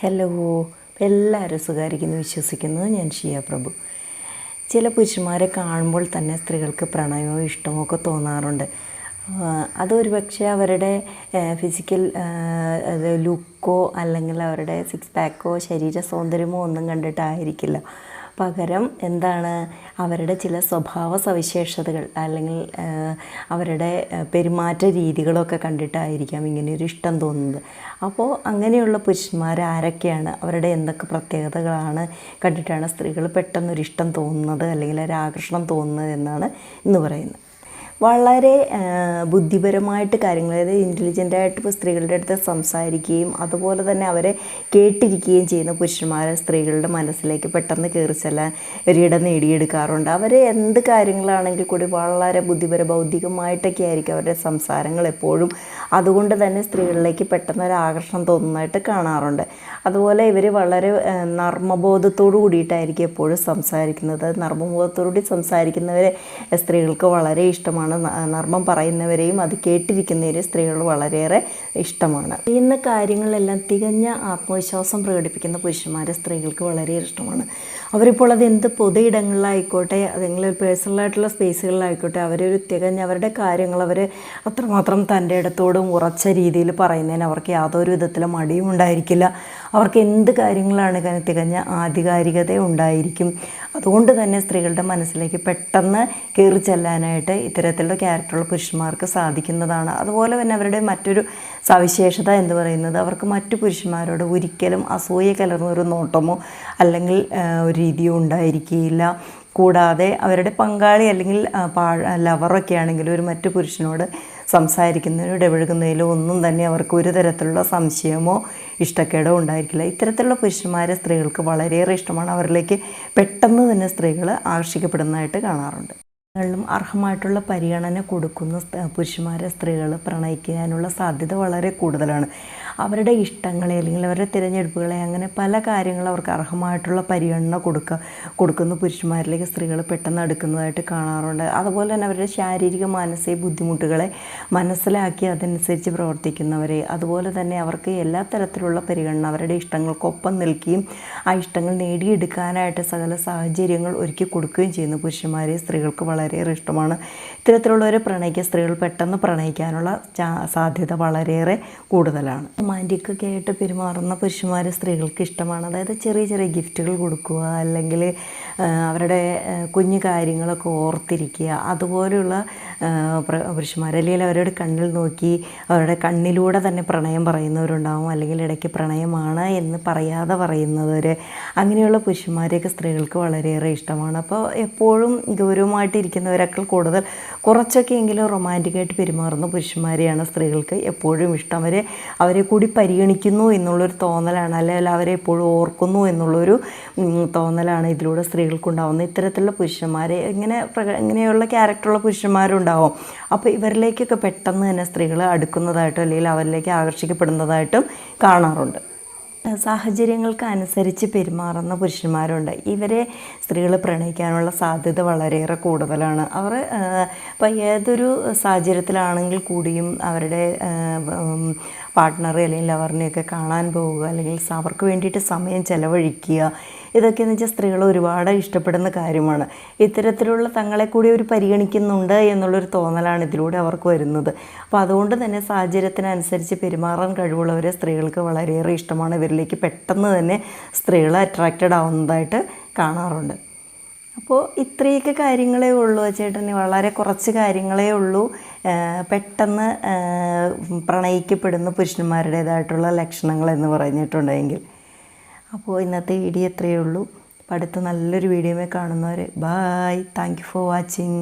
Hello എല്ലാവരും സുഖമായിരിക്കുന്നു വിശ്വസിക്കുന്നു. ഞാൻ ഷിയ പ്രഭു. ചില പുരുഷന്മാരെ കാണുമ്പോൾ തന്നെ സ്ത്രീകൾക്ക് പ്രണയമോ ഇഷ്ടമോ ഒക്കെ തോന്നാറുണ്ട്. അതൊരു പക്ഷേ അവരുടെ ഫിസിക്കൽ ലുക്കോ അല്ലെങ്കിൽ അവരുടെ സിക്സ് പാക്കോ ശരീര സൗന്ദര്യമോ ഒന്നും കണ്ടിട്ടായിരിക്കില്ല. പകരം എന്താണ് അവരുടെ ചില സ്വഭാവ സവിശേഷതകൾ അല്ലെങ്കിൽ അവരുടെ പെരുമാറ്റ രീതികളൊക്കെ കണ്ടിട്ടായിരിക്കാം ഇങ്ങനെയൊരു ഇഷ്ടം തോന്നുന്നത്. അപ്പോൾ അങ്ങനെയുള്ള പുരുഷന്മാർ ആരൊക്കെയാണ്? അവരുടെ എന്തൊക്കെ പ്രത്യേകതകളാണ് കണ്ടിട്ടാണ് സ്ത്രീകൾ പെട്ടെന്നൊരിഷ്ടം തോന്നുന്നത് അല്ലെങ്കിൽ ഒരു ആകർഷണം തോന്നുന്നത് എന്നാണ് ഇന്ന് പറയുന്നത്. വളരെ ബുദ്ധിപരമായിട്ട് കാര്യങ്ങൾ അതായത് ഇന്റലിജന്റായിട്ട് ഇപ്പോൾ സ്ത്രീകളുടെ അടുത്ത് സംസാരിക്കുകയും അതുപോലെ തന്നെ അവരെ കേട്ടിരിക്കുകയും ചെയ്യുന്ന പുരുഷന്മാരെ സ്ത്രീകളുടെ മനസ്സിലേക്ക് പെട്ടെന്ന് കയറി ചെല്ലാൻ ഒരിടം നേടിയെടുക്കാറുണ്ട്. അവർ എന്ത് കാര്യങ്ങളാണെങ്കിൽ കൂടി വളരെ ബുദ്ധിപര ബൗദ്ധികമായിട്ടൊക്കെ ആയിരിക്കും അവരുടെ സംസാരങ്ങൾ എപ്പോഴും. അതുകൊണ്ട് തന്നെ സ്ത്രീകളിലേക്ക് പെട്ടെന്ന് ഒരു ആകർഷണം തോന്നുന്നതായിട്ട് കാണാറുണ്ട്. അതുപോലെ ഇവർ വളരെ നർമ്മബോധത്തോടു കൂടിയിട്ടായിരിക്കും എപ്പോഴും സംസാരിക്കുന്നത്. നർമ്മബോധത്തോടു കൂടി സംസാരിക്കുന്നവരെ സ്ത്രീകൾക്ക് വളരെ ഇഷ്ടമാണ്. ന- നർമ്മം പറയുന്നവരെയും അത് കേട്ടിരിക്കുന്നവരെയും സ്ത്രീകൾ വളരെയേറെ ഇഷ്ടമാണ്. ചെയ്യുന്ന കാര്യങ്ങളെല്ലാം തികഞ്ഞ ആത്മവിശ്വാസം പ്രകടിപ്പിക്കുന്ന പുരുഷന്മാരെ സ്ത്രീകൾക്ക് വളരെ ഇഷ്ടമാണ്. അവരിപ്പോൾ അത് എന്ത് പൊതു ഇടങ്ങളിലായിക്കോട്ടെ അതെങ്കിലും പേഴ്സണലായിട്ടുള്ള സ്പേസുകളിലായിക്കോട്ടെ അവരൊരു തികഞ്ഞ അവരുടെ കാര്യങ്ങൾ അവർ അത്രമാത്രം തന്റെ ഇടത്തോടും ഉറച്ച രീതിയിൽ പറയുന്നതിന് അവർക്ക് യാതൊരു വിധത്തിലും മടിയും ഉണ്ടായിരിക്കില്ല അവർക്ക് എന്ത് കാര്യങ്ങളാണ് തികഞ്ഞ ആധികാരികത ഉണ്ടായിരിക്കും? അതുകൊണ്ട് തന്നെ സ്ത്രീകളുടെ മനസ്സിലേക്ക് പെട്ടെന്ന് കയറി ചെല്ലാനായിട്ട് ഇത്തരത്തിലുള്ള ക്യാരക്ടറുള്ള പുരുഷന്മാർക്ക് സാധിക്കുന്നതാണ്. അതുപോലെ തന്നെ അവരുടെ മറ്റൊരു സവിശേഷത എന്ന് പറയുന്നത് അവർക്ക് മറ്റു പുരുഷന്മാരോട് ഒരിക്കലും അസൂയ കലർന്ന ഒരു നോട്ടമോ അല്ലെങ്കിൽ ഒരു രീതിയോ ഉണ്ടായിരിക്കുകയില്ല. കൂടാതെ അവരുടെ പങ്കാളി അല്ലെങ്കിൽ പാ ലവറൊക്കെ ആണെങ്കിലും ഒരു മറ്റു പുരുഷനോട് സംസാരിക്കുന്നതിനോ ഇടപഴകുന്നതിലോ ഒന്നും തന്നെ അവർക്ക് ഒരു തരത്തിലുള്ള സംശയമോ ഇഷ്ടക്കേടോ ഉണ്ടായിരിക്കില്ല. ഇത്തരത്തിലുള്ള പുരുഷന്മാരെ സ്ത്രീകൾക്ക് വളരെയേറെ ഇഷ്ടമാണ്. അവരിലേക്ക് പെട്ടെന്ന് തന്നെ സ്ത്രീകൾ ആകർഷിക്കപ്പെടുന്നതായിട്ട് കാണാറുണ്ട് ും. അർഹമായിട്ടുള്ള പരിഗണന കൊടുക്കുന്ന പുരുഷന്മാരെ സ്ത്രീകൾ പ്രണയിക്കാനുള്ള സാധ്യത വളരെ കൂടുതലാണ്. അവരുടെ ഇഷ്ടങ്ങളെ അല്ലെങ്കിൽ അവരുടെ തിരഞ്ഞെടുപ്പുകളെ അങ്ങനെ പല കാര്യങ്ങളും അവർക്ക് അർഹമായിട്ടുള്ള പരിഗണന കൊടുക്കുക കൊടുക്കുന്ന. പുരുഷന്മാരിലേക്ക് സ്ത്രീകൾ പെട്ടെന്ന് അടുക്കുന്നതായിട്ട് കാണാറുണ്ട്. അതുപോലെ തന്നെ അവരുടെ ശാരീരിക മാനസിക ബുദ്ധിമുട്ടുകളെ മനസ്സിലാക്കി അതനുസരിച്ച് പ്രവർത്തിക്കുന്നവരെ അതുപോലെ തന്നെ അവർക്ക് എല്ലാ തരത്തിലുള്ള പരിഗണന അവരുടെ ഇഷ്ടങ്ങൾക്കൊപ്പം നിൽക്കുകയും ആ ഇഷ്ടങ്ങൾ നേടിയെടുക്കാനായിട്ട് സകല സാഹചര്യങ്ങൾ ഒരുക്കി കൊടുക്കുകയും ചെയ്യുന്ന. പുരുഷന്മാരെ സ്ത്രീകൾക്ക് വളരെയേറെ ഇഷ്ടമാണ്. ഇത്തരത്തിലുള്ളവരെ പ്രണയിക്കുക സ്ത്രീകൾ പെട്ടെന്ന് പ്രണയിക്കാനുള്ള സാധ്യത വളരെയേറെ കൂടുതലാണ്. റൊമാന്റിക്കൊക്കെ ആയിട്ട് പെരുമാറുന്ന പുരുഷന്മാരെ സ്ത്രീകൾക്ക് ഇഷ്ടമാണ്. അതായത് ചെറിയ ചെറിയ ഗിഫ്റ്റുകൾ കൊടുക്കുക അല്ലെങ്കിൽ അവരുടെ കുഞ്ഞു കാര്യങ്ങളൊക്കെ ഓർത്തിരിക്കുക. അതുപോലെയുള്ള പുരുഷന്മാർ അല്ലെങ്കിൽ അവരുടെ കണ്ണിൽ നോക്കി അവരുടെ കണ്ണിലൂടെ തന്നെ പ്രണയം പറയുന്നവരുണ്ടാവും അല്ലെങ്കിൽ ഇടയ്ക്ക് പ്രണയമാണ് എന്ന് പറയാതെ പറയുന്നവർ അങ്ങനെയുള്ള പുരുഷന്മാരെയൊക്കെ സ്ത്രീകൾക്ക് വളരെയേറെ ഇഷ്ടമാണ്. അപ്പോൾ എപ്പോഴും ഗൗരവമായിട്ട് ഇരിക്കുന്നവരെക്കാൾ കൂടുതൽ കുറച്ചൊക്കെ എങ്കിലും റൊമാന്റിക്കായിട്ട് പെരുമാറുന്ന പുരുഷന്മാരെയാണ് സ്ത്രീകൾക്ക് എപ്പോഴും ഇഷ്ടം. അവരെ അവരെ കൂടി പരിഗണിക്കുന്നു എന്നുള്ളൊരു തോന്നലാണ് അല്ലെങ്കിൽ അവരെ എപ്പോഴും ഓർക്കുന്നു എന്നുള്ളൊരു തോന്നലാണ് ഇതിലൂടെ സ്ത്രീകൾക്കുണ്ടാവുന്നത്. ഇത്തരത്തിലുള്ള പുരുഷന്മാരെ ഇങ്ങനെ ഇങ്ങനെയുള്ള ക്യാരക്ടറുള്ള പുരുഷന്മാരുണ്ടാവും. അപ്പോൾ ഇവരിലേക്കൊക്കെ പെട്ടെന്ന് തന്നെ സ്ത്രീകൾ അടുക്കുന്നതായിട്ടും അല്ലെങ്കിൽ അവരിലേക്ക് ആകർഷിക്കപ്പെടുന്നതായിട്ടും കാണാറുണ്ട്. സാഹചര്യങ്ങൾക്ക് അനുസരിച്ച് പെരുമാറുന്ന പുരുഷന്മാരുണ്ട്. ഇവരെ സ്ത്രീകൾ പ്രണയിക്കാനുള്ള സാധ്യത വളരെയേറെ കൂടുതലാണ്. അവർ ഇപ്പം ഏതൊരു സാഹചര്യത്തിലാണെങ്കിൽ കൂടിയും അവരുടെ പാർട്ട്ണറെ അല്ലെങ്കിൽ ലവറിനെയൊക്കെ കാണാൻ പോവുക അല്ലെങ്കിൽ അവർക്ക് വേണ്ടിയിട്ട് സമയം ചെലവഴിക്കുക. ഇതൊക്കെ എന്ന് വെച്ചാൽ സ്ത്രീകൾ ഒരുപാട് ഇഷ്ടപ്പെടുന്ന കാര്യമാണ്. ഇത്തരത്തിലുള്ള തങ്ങളെ കൂടി അവർ പരിഗണിക്കുന്നുണ്ട് എന്നുള്ളൊരു തോന്നലാണ് ഇതിലൂടെ അവർക്ക് വരുന്നത്. അപ്പോൾ അതുകൊണ്ട് തന്നെ സാഹചര്യത്തിനനുസരിച്ച് പെരുമാറാൻ കഴിവുള്ളവരെ സ്ത്രീകൾക്ക് വളരെയേറെ ഇഷ്ടമാണ്. ഇവരിലേക്ക് പെട്ടെന്ന് തന്നെ സ്ത്രീകൾ അട്രാക്റ്റഡ് ആവുന്നതായിട്ട് കാണാറുണ്ട്. അപ്പോൾ ഇത്രയൊക്കെ കാര്യങ്ങളേ ഉള്ളൂ ചേട്ടന്. വളരെ കുറച്ച് കാര്യങ്ങളേ ഉള്ളൂ. പെട്ടെന്ന് പ്രണയിക്കപ്പെടുന്ന പുരുഷന്മാരുടേതായിട്ടുള്ള ലക്ഷണങ്ങൾ എന്ന് പറഞ്ഞിട്ടുണ്ടെങ്കിൽ. അപ്പോൾ ഇന്നത്തെ വീഡിയോ ഇത്രയേ ഉള്ളൂ. അടുത്ത നല്ലൊരു വീഡിയോമേ കാണുന്നവർ bye thank you for watching